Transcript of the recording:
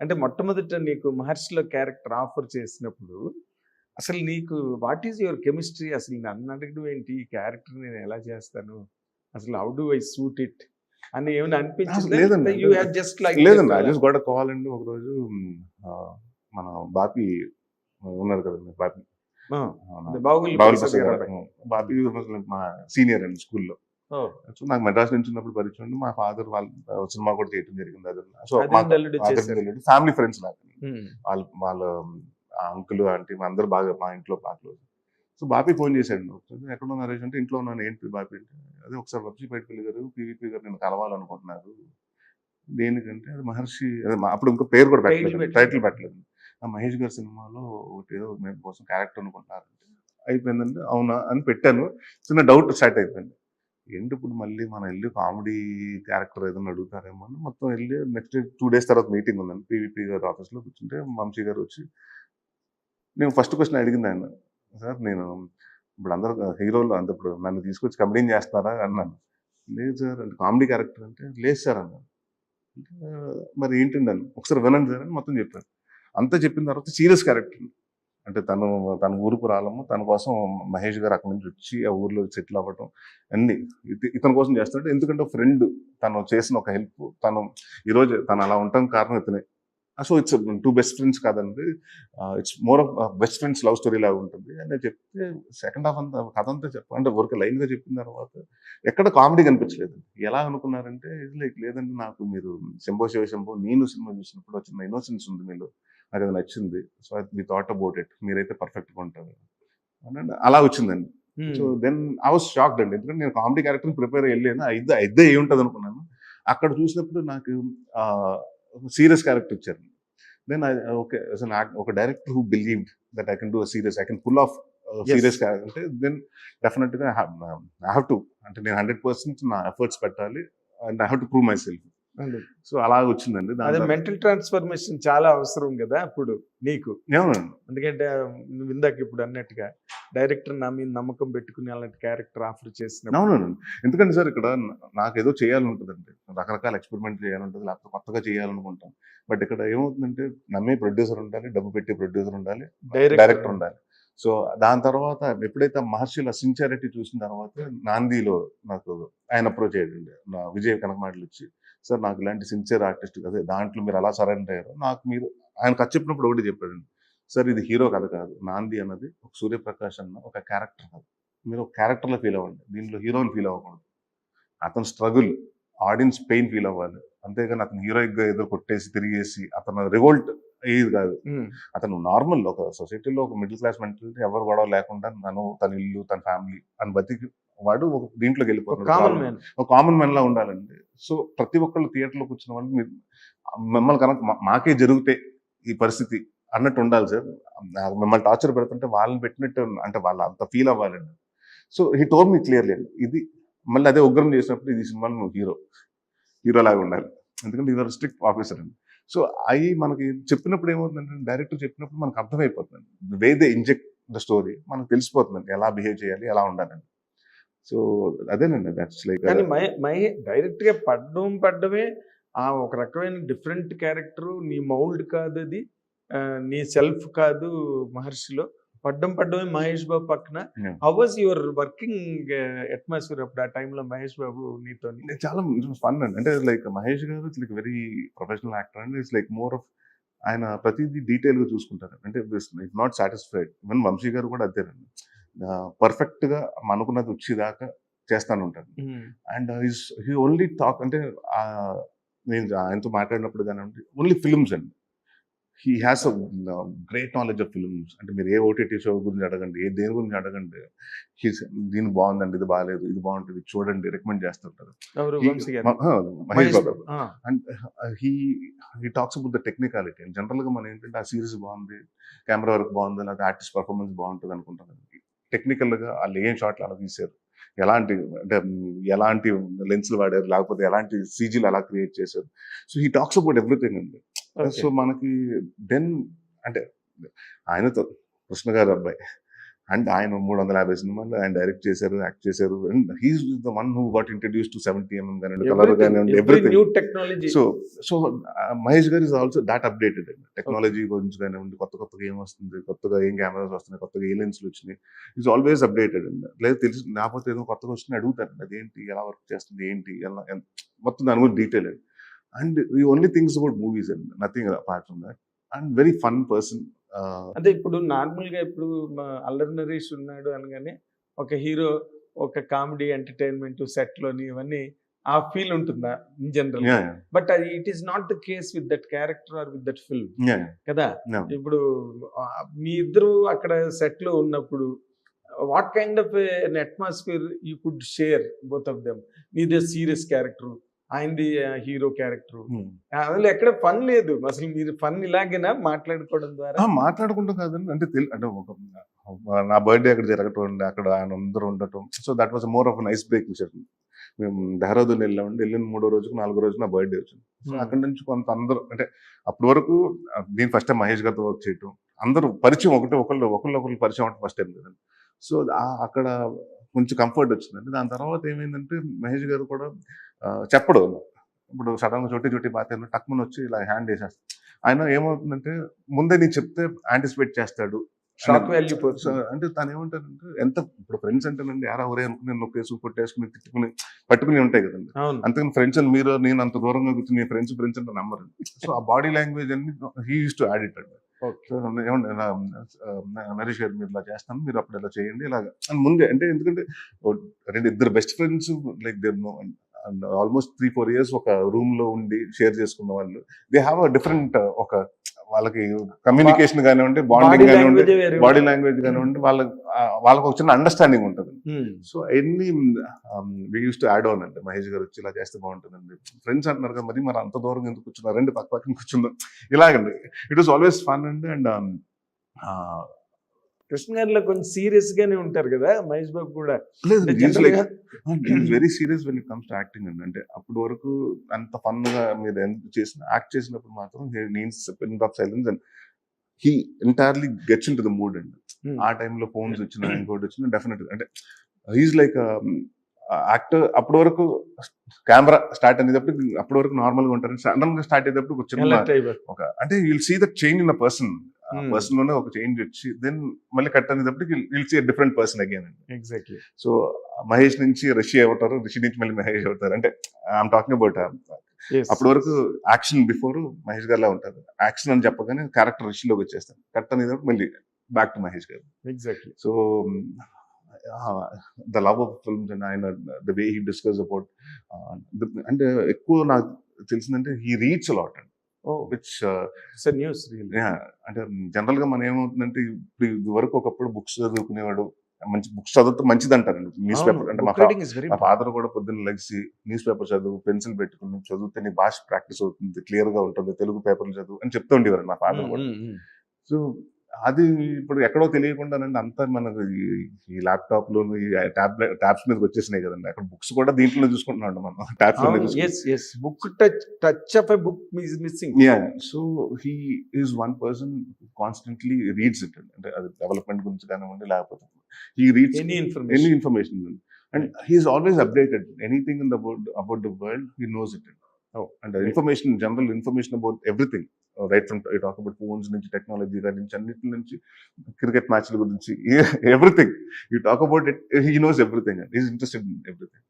అంటే మొట్టమొదట నీకు మహర్షిలో క్యారెక్టర్ ఆఫర్ చేసినప్పుడు అసలు నీకు వాట్ ఈజ్ యువర్ కెమిస్ట్రీ? అసలు నన్ను అడగడం ఏంటి? ఈ క్యారెక్టర్ నేను ఎలా చేస్తాను? అసలు how do I suit it? అని ఏమైనా హ్యావ్ జస్ట్ లైక్ లేదండి. ఐ జస్ట్ గోట్ కాల్ అండి. ఒకరోజు మన బాపి ఉన్నారు కదండి బాపి? బాబుల్ గారు గారు. బాపి మా సీనియర్ అండి స్కూల్లో. సో నాకు మెడ్రాస్ నుంచి ఉన్నప్పుడు పరిచయం ఉండి మా ఫాదర్ వాళ్ళ సినిమా కూడా చేయడం జరిగింది అది సో. ఫ్యామిలీ ఫ్రెండ్స్ నాకు వాళ్ళ వాళ్ళ అంకుల్ ఆంటీ అందరూ బాగా మా ఇంట్లో క్లోజ్. సో బాపి ఫోన్ చేశాడు. ఎక్కడ ఉన్నా నరేష్ అంటే ఇంట్లో ఉన్నాను. ఏంటి బాపి అంటే అదే ఒకసారి వబ్సిపేటపల్లి గారు పీవీపీ గారు నేను కలవాలనుకుంటున్నారు. దేనికంటే అది మహర్షి అదే మా- అప్పుడు ఇంకా పేరు కూడా పెట్టలేదు. పెట్టలేదు. టైటిల్ పెట్టలేదు. ఆ మహేష్ గారి సినిమాలో ఒకటి ఏదో మేము కోసం క్యారెక్టర్ అనుకుంటున్నారు అయిపోయిందంటే అవునా అని పెట్టాను. చిన్న డౌట్ స్టార్ట్ అయిపోయింది. ఏంటి ఇప్పుడు మళ్ళీ మనం వెళ్ళి కామెడీ క్యారెక్టర్ ఏదైనా అడుగుతారేమో అని మొత్తం వెళ్ళి నెక్స్ట్ టూ డేస్ తర్వాత మీటింగ్ ఉందండి. పీవీపీ గారు ఆఫీస్లో కూర్చుంటే వంశీ గారు వచ్చి నేను ఫస్ట్ క్వశ్చన్ అడిగింది ఆయన సార్ నేను ఇప్పుడు అందరు హీరోలు అంత ఇప్పుడు నన్ను తీసుకొచ్చి కమెడీ చేస్తున్నారా? అన్నాను. లేదు సార్ అంటే కామెడీ క్యారెక్టర్ అంటే లేదు సార్ అన్నాను. అంటే, మరి ఏంటండి అని ఒకసారి వినండి సార్ అని మొత్తం చెప్పాను అంతా చెప్పిన తర్వాత సీరియస్ క్యారెక్టర్. అంటే తను తన ఊరుకు రాలము. తన కోసం మహేష్ గారు అక్కడి నుంచి వచ్చి ఆ ఊర్లో సెటిల్ అవ్వటం అన్ని ఇత- ఇతని కోసం చేస్తున్నాడు ఎందుకంటే ఫ్రెండ్ తను చేసిన ఒక హెల్ప్. తను ఈరోజు తను అలా ఉండటం కారణం ఇతనే. So it's two best friends కాదండి. It's more of best friends love story లాగా ఉంటుంది. అని చెప్తే సెకండ్ హాఫ్ అంతా కథ అంతా చెప్ప అంటే ఊరికి లైన్గా చెప్పిన తర్వాత ఎక్కడ కామెడీ కనిపించలేదు ఎలా అనుకున్నారంటే ఇది లైక్ లేదండి నాకు మీరు శంభో శివ శంభో నేను సినిమా చూసినప్పుడు వచ్చిన ఇన్నోసెన్స్ ఉంది మీలో. నాకు అది నచ్చింది. So we thought about it మీరైతే పర్ఫెక్ట్గా ఉంటారు. అని అలా వచ్చిందండి. So then I was shocked అండి. ఎందుకంటే నేను కామెడీ క్యారెక్టర్ ప్రిపేర్ వెళ్ళాను. ఇద్ద ఇద్దే ఏ ఉంటుంది అనుకున్నాను. అక్కడ చూసినప్పుడు నాకు సీరియస్ క్యారెక్టర్ ఇచ్చారు. దెన్ ఓకే ఒక director who believe that I can do serious I can pull off serious character అంటే దెన్ డెఫినెట్గా ఐ హ్యావ్ టు అంటే నేను హండ్రెడ్ పర్సెంట్ నా ఎఫర్ట్స్ పెట్టాలి. And I have to prove myself. So అలా వచ్చిందండి అదే మెంటల్ ట్రాన్స్ఫర్మేషన్ చాలా అవసరం కదా ఇప్పుడు నీకు. ఎందుకంటే నువ్వు ఇందాక ఇప్పుడు అన్నట్టుగా డైరెక్టర్ నా మీద నమ్మకం పెట్టుకుని అలాంటి క్యారెక్టర్ ఆఫర్ చేసిన అవునండి ఎందుకంటే సార్ ఇక్కడ నాకు ఏదో చేయాలనుంటుందండి. రకరకాల ఎక్స్పెరిమెంట్ చేయాలంటుంది లేకపోతే కొత్తగా చేయాలనుకుంటాం. బట్ ఇక్కడ ఏమవుతుందంటే నమ్మే ప్రొడ్యూసర్ ఉండాలి డబ్బు పెట్టే ప్రొడ్యూసర్ ఉండాలి డైరెక్టర్ ఉండాలి. సో దాని తర్వాత ఎప్పుడైతే మహర్షిల సిన్సియారిటీ చూసిన తర్వాత నాందిలో నాకు ఆయన అప్రోచ్ అయ్యాడండి. నా విజయ్ కనకమాటలు ఇచ్చి సార్ నాకు ఇలాంటి సిన్సియర్ ఆర్టిస్ట్ అదే దాంట్లో మీరు అలా సరెండర్ అయ్యారు. నాకు మీరు ఆయన ఖర్చు చెప్పినప్పుడు ఒకటి చెప్పాడండి. సార్ ఇది హీరో కథ కాదు నాంది అన్నది ఒక సూర్యప్రకాష్ అన్న ఒక క్యారెక్టర్ కాదు. మీరు ఒక క్యారెక్టర్లో ఫీల్ అవ్వండి. దీంట్లో హీరోని ఫీల్ అవ్వకూడదు. అతను స్ట్రగుల్ ఆడియన్స్ పెయిన్ ఫీల్ అవ్వాలి. అంతేగాని అతను హీరోయిక్గా ఏదో కొట్టేసి తిరిగేసి అతను రివోల్ట్ అయ్యేది కాదు. అతను నార్మల్ ఒక సొసైటీలో ఒక మిడిల్ క్లాస్ మెంటాలిటీ ఎవరు గొడవ లేకుండా తను తన ఇల్లు తన ఫ్యామిలీ అని బతికి వాడు ఒక దీంట్లోకి వెళ్ళిపోతాడు మ్యాన్ ఒక కామన్ మ్యాన్ లా ఉండాలండి. సో ప్రతి ఒక్కళ్ళు థియేటర్లో వచ్చిన వాళ్ళు మీరు మిమ్మల్ని కనుక మాకే జరిగితే ఈ పరిస్థితి అన్నట్టు ఉండాలి సార్. మిమ్మల్ని టార్చర్ పెడుతుంటే వాళ్ళని పెట్టినట్టు అంటే వాళ్ళు అంత ఫీల్ అవ్వాలండి. So he told me clearly ఇది మళ్ళీ అదే ఉగ్రం చేసినప్పుడు ఇది సినిమాలో నువ్వు హీరో హీరో లాగా ఉండాలి. ఎందుకంటే ఇది స్ట్రిక్ట్ ఆఫీసర్ అండి. సో అవి మనకి చెప్పినప్పుడు ఏమవుతుందంటే డైరెక్టర్ చెప్పినప్పుడు మనకు అర్థమైపోతుంది way they inject the story మనకు తెలిసిపోతుందండి. ఎలా బిహేవ్ చేయాలి ఎలా ఉండాలండి సో అదేనండి. దట్స్ లైక్ కానీ మై మై డైరెక్ట్గా పడ్డం పడ్డమే ఆ ఒక రకమైన డిఫరెంట్ క్యారెక్టర్ నీ మౌల్డ్ కాదు అది నీ సెల్ఫ్ కాదు మహర్షిలో. పడ్డం పడ్డమే మహేష్ బాబు పక్కన. How was your working atmosphere అప్పుడు ఆ టైంలో మహేష్ బాబు నీతో చాలా ఫన్ అండి. అంటే like Mahesh garu it's like very professional actor and it's like more of ఆయన ప్రతిదీ డీటెయిల్గా చూసుకుంటారు. అంటే it not satisfied even Vamshi garu కూడా అదేనండి. పర్ఫెక్ట్గా అనుకున్నది వచ్చేదాకా చేస్తాను ఉంటాను అండ్ హీ ఓన్లీ టాక్ అంటే నేను ఆయనతో మాట్లాడినప్పుడు కానీ ఓన్లీ ఫిల్మ్స్ అండి. He has a great knowledge of films. అంటే మీరు ఏ ఓటీటీ షో గురించి అడగండి ఏ దేని గురించి అడగండి హీ దీని బాగుందండి ఇది బాగాలేదు ఇది బాగుంటుంది చూడండి రికమెండ్ చేస్తుంటారు. Mahesh Babu. And he he talks about the technicality. And జనరల్గా మనం ఏంటంటే ఆ సిరీస్ బాగుంది కెమెరా వర్క్ బాగుంది లేదా ఆర్టిస్ట్ పర్ఫార్మెన్స్ బాగుంటుంది అనుకుంటాం టెక్నికల్గా వాళ్ళు ఏం షాట్లు అలా తీశారు. ఎలాంటి అంటే ఎలాంటి లెన్స్లు వాడారు? లేకపోతే ఎలాంటి సీజీలు అలా క్రియేట్ చేశారు? So he talks about everything అండి. సో మనకి దెన్ అంటే ఆయనతో కృష్ణ గారు అబ్బాయి. అండ్ ఆయన మూడు వందల యాభై సినిమాలు ఆయన డైరెక్ట్ చేశారు యాక్ట్ చేశారు. And he's the one who got introduce to seventy MM కానివ్వండి కలర్ కానివ్వండి everything. New technology so so Mahesh garu is also that updated. అండి టెక్నాలజీ గురించి కానివ్వండి కొత్త కొత్తగా ఏం వస్తుంది కొత్తగా ఏం కెమెరాస్ వస్తున్నాయి కొత్తగా ఏ లెన్స్లు వచ్చినాయి ఈజ్ ఆల్వేస్ అప్డేటెడ్. అండి లేదు తెలిసి లేకపోతే ఏదో కొత్తగా వస్తుంది అడుగుతారు అదేంటి ఎలా వర్క్ చేస్తుంది ఏంటి ఎలా మొత్తం దాని గురించి డీటెయిల్ అండి అండ్ ఈ ఓన్లీ థింగ్స్ అబౌట్ మూవీస్ అండి nothing apart from that. And very fun person అంటే ఇప్పుడు నార్మల్గా ఇప్పుడు అల్లరి నరేష్ ఉన్నాడు అనగానే ఒక హీరో ఒక కామెడీ ఎంటర్టైన్మెంట్ సెట్లోని ఇవన్నీ ఆ ఫీల్ ఉంటుందా ఇన్ జనరల్? బట్ అది it is not the case with that character or with that film. కదా? ఇప్పుడు మీ ఇద్దరు అక్కడ సెట్లో ఉన్నప్పుడు what kind of an atmosphere you could share both of them మీదే సీరియస్ క్యారెక్టర్ ఆయనది హీరో క్యారెక్టర్. అందులో ఎక్కడ ఫన్ లేదు. అసలు మీరు ఫన్ ఇలాగేనా మాట్లాడుకోవడం ద్వారా? మాట్లాడుకుంటాం కాదండి. అంటే అంటే ఒక నా బర్త్డే అక్కడ జరగటం అక్కడ ఆయన అందరూ ఉండటం. So that was more of nice break session మేము దెహ్రాదూన్ వెళ్ళామండి. వెళ్ళిన మూడో రోజుకు నాలుగో రోజు నా బర్త్డే వచ్చింది. So Hmm. అక్కడ నుంచి కొంత అందరూ అంటే అప్పటి వరకు నేను ఫస్ట్ టైం మహేష్ గారితో వర్క్ చేయటం. అందరూ పరిచయం ఒకటి ఒకళ్ళు ఒకళ్ళు ఒకళ్ళు పరిచయం అవటం ఫస్ట్ టైం కదండి. సో అక్కడ కొంచెం కంఫర్ట్ వచ్చిందండి. దాని తర్వాత ఏమైందంటే మహేష్ గారు కూడా చెప్పడు ఇప్పుడు సడన్గా చోటి చోటి బాధ్యతలు టక్మన్ వచ్చి ఇలా హ్యాండ్ వేసేస్తాడు ఆయన ఏమవుతుందంటే ముందే నేను చెప్తే యాంటిసిపేట్ చేస్తాడు. షాక్ వాల్యూ అంటే తను ఏమంటారంటే ఎంత ఇప్పుడు ఫ్రెండ్స్ అంటేనండి యారా ఒరే అనుకుని నొక్కేసి కొట్టేసుకుని తిట్టుకుని పట్టుకుని ఉంటాయి కదండి. అంతకని ఫ్రెండ్స్ అని మీరు నేను అంత దూరంగా కూర్చుని ఫ్రెండ్స్ ఫ్రెండ్స్ అంటే నమ్మరు సో ఆ బాడీ లాంగ్వేజ్ అన్ని he use to add it అండి. ఏమండి నరేష్ గారు మీరు ఇలా చేస్తాను మీరు అప్పుడు ఇలా చేయండి ఇలాగ. అని ముందే అంటే ఎందుకంటే రెండు ఇద్దరు best friends like they know almost three four years ఒక రూమ్లో ఉండి షేర్ చేసుకున్న వాళ్ళు. దే హ్యావ్ అ డిఫరెంట్ ఒక వాళ్ళకి కమ్యూనికేషన్ కానివ్వండి బాడీ బాండింగ్ కానివ్వండి బాడీ లాంగ్వేజ్ కానివ్వండి వాళ్ళ ఆ, వాళ్ళకి ఒక చిన్న అండర్స్టాండింగ్ ఉంటుంది. సో ఎన్ని we use to add on అండి. మహేష్ గారు వచ్చి ఇలా చేస్తే బాగుంటుందండి. ఫ్రెండ్స్ అంటున్నారు కదా మరి మరి అంత దూరం ఎందుకు కూర్చున్నారు? రండి పక్క పక్కన కూర్చుందాం. ఇలాగండి. ఇట్ వాస్ ఆల్వేస్ ఫన్ అండి అండ్ కృష్ణ గారిలో కొంచెం సీరియస్ గానే ఉంటారు కదా మహేష్ బాబు కూడా. అంటే very serious when it comes to acting అండి. అంటే అప్పటి వరకు అంత ఫన్గా మీరు చేసిన యాక్ట్ చేసినప్పుడు మాత్రం of silence and he entirely gets into the mood అండి. ఆ టైంలో ఫోన్స్ వచ్చినా ఇంకోటి వచ్చినా డెఫినెట్ అంటే హీస్ లైక్ యాక్టర్ అప్పటి వరకు కెమెరా స్టార్ట్ అనేటప్పుడు అప్పటి వరకు నార్మల్గా ఉంటారు. సడన్గా స్టార్ట్ అయ్యేటప్పుడు ఒక చిన్న. ఒక అంటే will see that change in a person. పర్సన్లోనే ఒక చేంజ్ వచ్చి దెన్ మళ్ళీ కట్ అనేటప్పుడు will see different person again అండి ఎగ్జాక్ట్లీ సో మహేష్ నుంచి రిషి అవుతారు. రిషి నుంచి మళ్ళీ మహేష్ అవుతారు. అంటే ఐఎమ్ టాకింగ్ అబౌట్ అప్పటి వరకు యాక్షన్ బిఫోర్ మహేష్ గారిలా ఉంటారు. యాక్షన్ అని చెప్పగానే క్యారెక్టర్ రిషిలోకి వచ్చేస్తాను కట్ అనేది మళ్ళీ back to Mahesh garu. Exactly so the love of films and ఆయన the way he discuss about అంటే ఎక్కువ నాకు తెలిసిందంటే హీ రీచ్ అలాట్ అండి. విచ్ న్యూస్ అంటే జనరల్గా మనం ఏమవుతుందంటే ఇప్పుడు ఇది వరకు ఒకప్పుడు బుక్స్ చదువుకునేవాడు మంచి బుక్స్ చదివితే మంచిది అంటారండి న్యూస్ పేపర్ అంటే మా ఫాదర్ కూడా పొద్దున్న లెగ్సి న్యూస్ పేపర్ చదువు పెన్సిల్ పెట్టుకుని చదివితే నీ భాష ప్రాక్టీస్ అవుతుంది క్లియర్గా ఉంటుంది తెలుగు పేపర్లు చదువు అని చెప్తూ ఉండేవారు మా ఫాదర్ కూడా. సో అది ఇప్పుడు ఎక్కడో తెలియకుండానండి అంతా మనకు ఈ- ల్యాప్టాప్లో ఈ టాబ్లెట్ ట్యాబ్స్ మీదకి వచ్చేసినాయి కదండి. అక్కడ బుక్స్ కూడా దీంట్లో చూసుకుంటున్నాం మనం. Tabs book touch touch of book is missing so he is one person constantly reads it అంటే అది డెవలప్మెంట్ గురించి కానివ్వండి లేకపోతే he reads any any information information and he is always updated anything in the about about the world he knows it Oh, and information general information about everything right from talk about phones నుంచి technology గారి నుంచి అన్నిటి నుంచి cricket మ్యాచ్ల గురించి everything you talk about it he knows everything is interested in everything